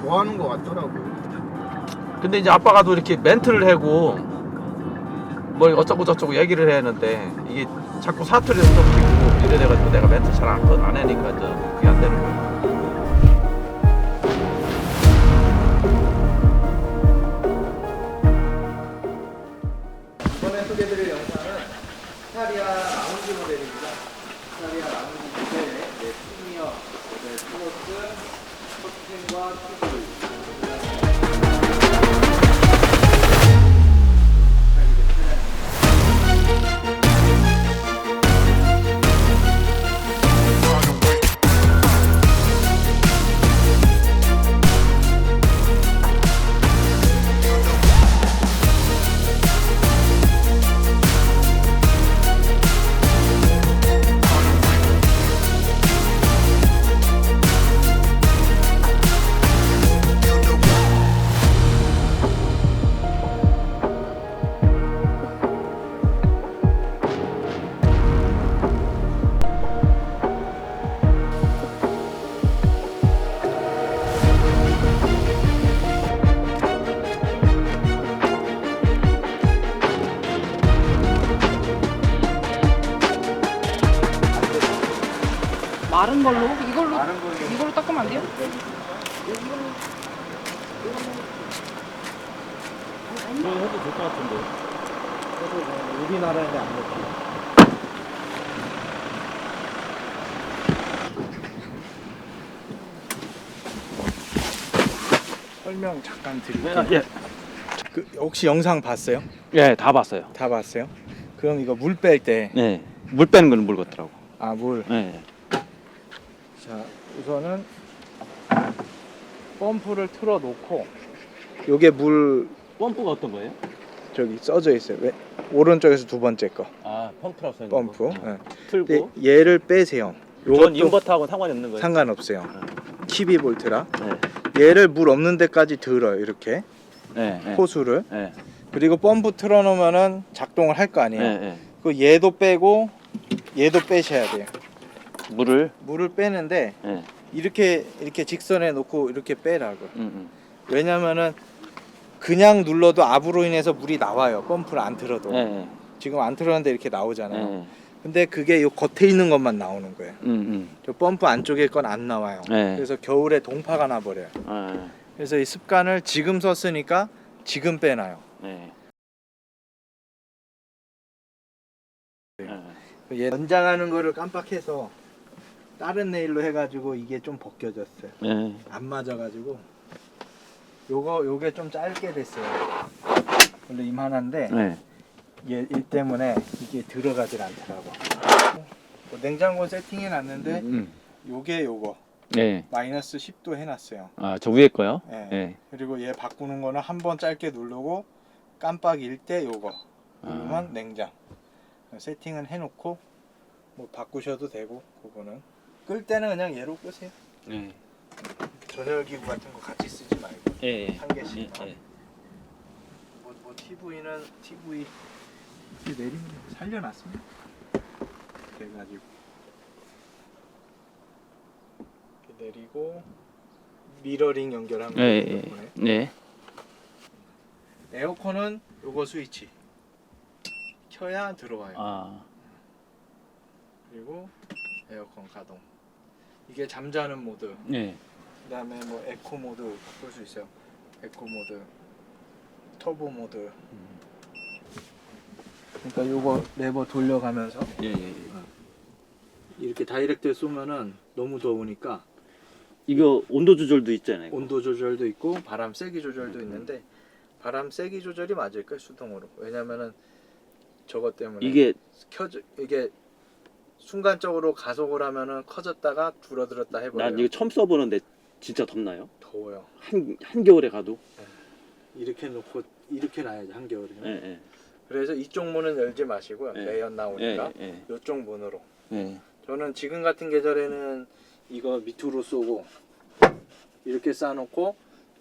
좋아하는 것 같더라고. 근데 이제 아빠가 또 이렇게 멘트를 해고 뭘 어쩌고 저쩌고 얘기를 해야 하는데 이게 자꾸 사투리를 섞이고 이래 돼가지고 내가 멘트 잘안 안 하니까 이제 그게 안 되는 거야. 이번에 소개드릴 영상은 스타리아 라운지 모델입니다. 스타리아 라운지 모델의 네, 프리미어 모델 플러스 커튼과 튜 마른 걸로? 이걸로? 많은 걸로 이걸로 닦으면 안 돼요? 이거 해도 될 것 같은데. 우리나라에는 안 먹지. 설명 잠깐 드릴게요. 예, 그, 혹시 영상 봤어요? 예, 다 봤어요. 다 봤어요? 그럼 이거 물 뺄 때, 네, 물 빼는 건 모르겠더라고. 아, 물. 네. 자, 우선은 펌프를 틀어 놓고, 요게 물, 펌프가 어떤 거예요? 저기 써져 있어요. 왜? 오른쪽에서 두 번째 거. 아, 펌프라고 써 펌프. 예. 틀고. 근데 얘를 빼세요. 요것도 인버터하고 상관이 없는 거예요. 상관없어요. 키비 볼트라. 네, 얘를 물 없는 데까지 들어요. 이렇게 네, 네. 호수를. 네, 그리고 펌프 틀어 놓으면은 작동을 할 거 아니에요. 네, 네. 그 얘도 빼고 얘도 빼셔야 돼요. 물을. 물을 빼는데 네. 이렇게 이렇게 직선에 놓고 이렇게 빼라고. 음, 음. 왜냐면은 그냥 눌러도 압으로 인해서 물이 나와요. 펌프를 안 틀어도. 네, 네. 지금 안 틀었는데 이렇게 네. 나오잖아요. 네. 근데 그게 요 겉에 있는 것만 나오는 거예요. 음, 음. 저 펌프 안쪽에 건 안 나와요. 네. 그래서 겨울에 동파가 나 버려요. 아, 그래서 이 습관을 지금 썼으니까 지금 빼놔요. 네. 네. 얘 연장하는 거를 깜빡해서 다른 네일로 해가지고 이게 좀 벗겨졌어요. 네. 안 맞아가지고 요거 요게 좀 짧게 됐어요. 원래 이만한데 네. 얘이 때문에 이게 들어가질 않더라고. 뭐 냉장고 세팅해 놨는데 음. 요게 요거 네. 마이너스 10도 해놨어요. 아, 저 위에 거요? 네. 네. 그리고 얘 바꾸는 거는 한 번 짧게 누르고 깜빡일 때 요거 누르면 아. 냉장 세팅은 해놓고 뭐 바꾸셔도 되고 그거는 끌 때는 그냥 얘로 끄세요 네. 전열기구 같은 거 같이 쓰지 말고 예, 예. 한 개씩 예, 예. 뭐, 뭐 TV는 TV 이렇게 내리면 살려놨습니다 그래가지고 이렇게 내리고 미러링 연결한 거 예, 예, 예. 덕분에 네. 에어컨은 요거 스위치 켜야 들어와요 아. 그리고 에어컨 가동 이게 잠자는 모드 네. 그 다음에 뭐 에코 모드 바꿀 수 있어요 에코 모드 터보 모드 그러니까 요거 레버 돌려가면서 예, 예. 예. 이렇게 다이렉트 쏘면은 너무 더우니까 이거 온도 조절도 있잖아요. 온도 조절도 있고 바람 세기 조절도 있는데 바람 세기 조절이 맞을 거예요 수동으로 왜냐면은 저것 때문에 이게 켜져 이게 순간적으로 가속을 하면은 커졌다가 줄어들었다 해버려요 난 이거 처음 써보는데 진짜 덥나요? 더워요 한 한겨울에 가도? 이렇게 놓고 이렇게 놔야지 한겨울에는 예, 예. 그래서 이쪽 문은 열지 마시고요 네. 매연 나오니까 예, 이쪽 문으로 예. 저는 지금 같은 계절에는 이거 밑으로 쏘고 이렇게 쌓아놓고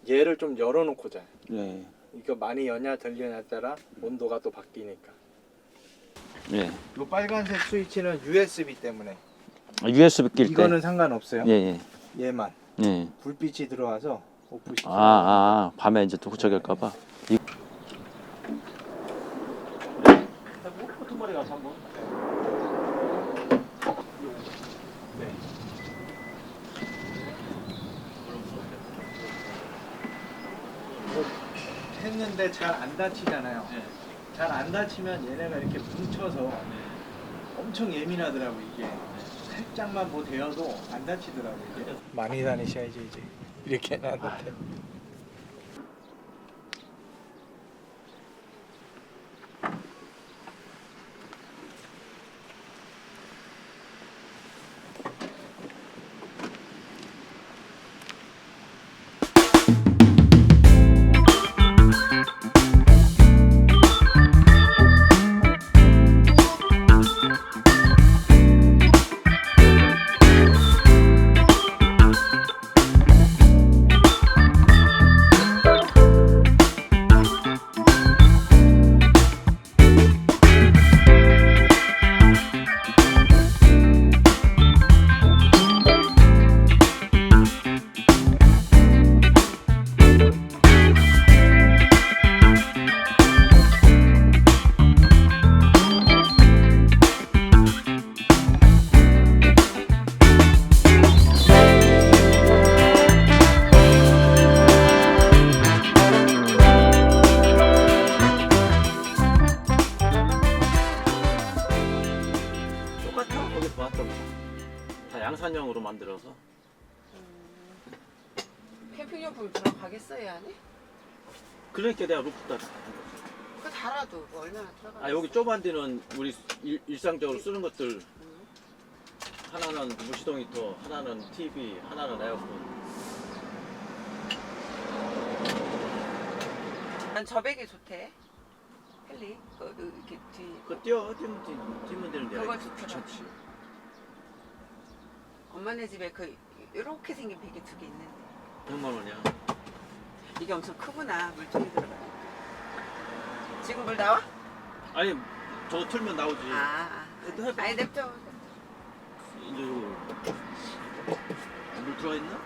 얘를 좀 열어놓고 자요 예. 이거 많이 여냐 덜 여냐에 따라 온도가 또 바뀌니까 예. 이 빨간색 스위치는 USB 때문에 아, USB 낄 때. 이거는 상관없어요 예, 예. 얘만 예. 불빛이 들어와서 오프 시켜. 아, 아 밤에 이제 또 후적일까봐. 이... 머리 가서 한번. 했는데 잘 안 다치잖아요. 네. 잘안 다치면 얘네가 이렇게 뭉쳐서 엄청 예민하더라고 이게. 살짝만 뭐 대어도 안 다치더라고 이게. 많이 다니셔야지 이제 이렇게 해놨는 캠핑용품 들어가겠어요 안에? 그러니까 내가 루프 따라. 그 달아도 뭐 얼마나 들어가? 아 여기 좁은 데는 우리 일, 일상적으로 쓰는 것들 하나는 무시동 히터, 하나는 TV, 하나는 에어컨. 난 저백이 좋대. 헬리 그, 그 이렇게 뒤. 그거 띄어 띄면 띄- 띄면 되는데 그거 아이, 좋더라. 귀찮지. 엄마네 집에 그 이렇게 생긴 베개 두 개 있는데 100만 원이야. 이게 엄청 크구나 물통이 들어가. 지금 물 나와? 아니 저거 틀면 나오지. 아, 그래도 아. 해봐. 아니 냅둬. 이제 이거 물 들어가 있나?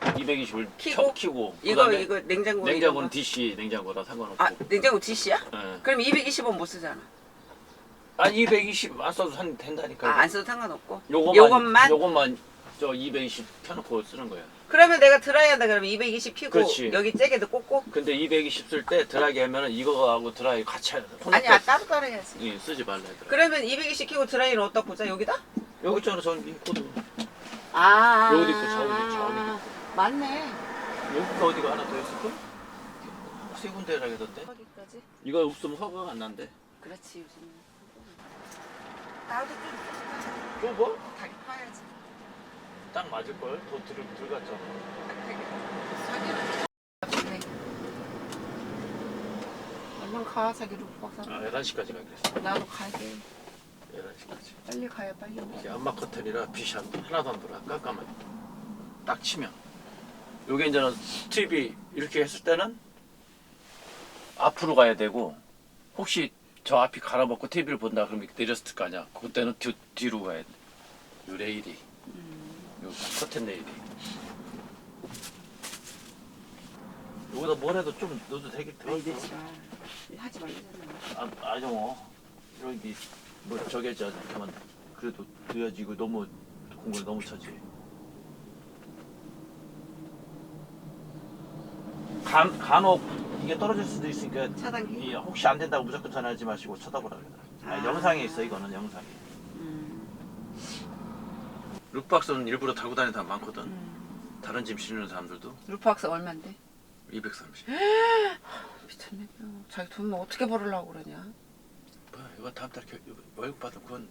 220을 키고? 키고 이거 그다음에 이거 냉장고 냉장고는 이런 거. DC 냉장고라 상관없고. 아 냉장고 DC야? 예. 그럼 220원 못 쓰잖아. 아니 220 안 써도 산 된다니까. 아 안 써도 상관없고. 요것만? 요것만 저 220 켜놓고 쓰는 거야. 그러면 내가 드라이 한다 그러면 220 피고 그렇지. 여기 째게도 꽂고 근데 220 쓸 때 드라이기 하면은 이거하고 드라이 같이 해야 돼. 아니야 따로 따로 해야지. 예, 쓰지 말라 하더라. 그러면 220 키고 드라이는 어디다 꽂자 여기다? 여기 있잖아 저기 코드. 아 여기도 있고 저기도 저기도 맞네. 여기가 어디가 하나 더 있을걸? 세 군데라 그러던데. 거기까지. 이거 없으면 허가가 안 난대. 그렇지 요즘. 나도 좀 좁아? 다리 파야지. 딱 맞을걸? 더 들, 들어갔잖아. 자기는 얼른 가 자기 룩박 사. 아 11시까지 가기로 했어. 나도 가야 돼. 11시까지. 빨리 가야 빨리. 이게 암막 커튼이라 빛이 안- 하나도 안 들어와. 깜깜하게. 딱 치면. 요게 이제는 TV 이렇게 했을 때는 앞으로 가야 되고 혹시 저 앞이 갈아먹고 TV를 본다 그러면 내렸을 거 아니야. 그때는 뒤, 뒤로 가야 돼. 요 레일이. 요 커튼 레일이. 여기다 뭘 해도 좀 넣어도 되겠 아니 더. 되지 마. 하지 말자잖아. 아, 아정어 여기 뭐 저게 저 가만 그래도 돼야지 이거 너무 공을 너무 차지 간 간혹 이게 떨어질 수도 있으니까 차단기. 이 혹시 안 된다고 무조건 전화하지 마시고 쳐다보라 그래. 아, 아. 영상에 있어 이거는 영상에. 음. 룩박스는 일부러 달고 다니는 사람 많거든. 음. 다른 짐 실는 사람들도 루팍스 얼마인데? 230. 미쳤네. 뿅. 자기 돈 어떻게 벌으려고 그러냐? 뭐, 이거 다음 달에 겨- 이거 월급 받으면 그건